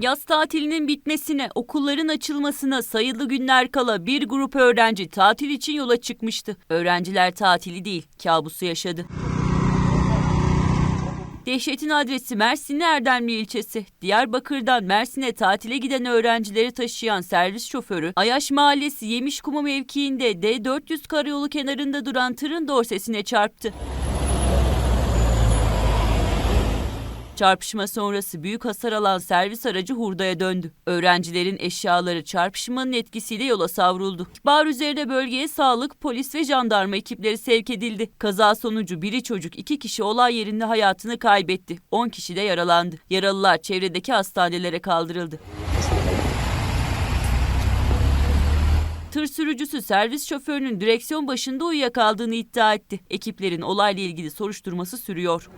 Yaz tatilinin bitmesine, okulların açılmasına sayılı günler kala bir grup öğrenci tatil için yola çıkmıştı. Öğrenciler tatili değil, kabusu yaşadı. Dehşetin adresi Mersin'in Erdemli ilçesi. Diyarbakır'dan Mersin'e tatile giden öğrencileri taşıyan servis şoförü Ayaş Mahallesi Yemişkumu mevkiinde D400 karayolu kenarında duran tırın dorsesine çarptı. Çarpışma sonrası büyük hasar alan servis aracı hurdaya döndü. Öğrencilerin eşyaları çarpışmanın etkisiyle yola savruldu. İhbar üzerine bölgeye sağlık, polis ve jandarma ekipleri sevk edildi. Kaza sonucu biri çocuk iki kişi olay yerinde hayatını kaybetti. 10 kişi de yaralandı. Yaralılar çevredeki hastanelere kaldırıldı. Tır sürücüsü servis şoförünün direksiyon başında uyuyakaldığını iddia etti. Ekiplerin olayla ilgili soruşturması sürüyor.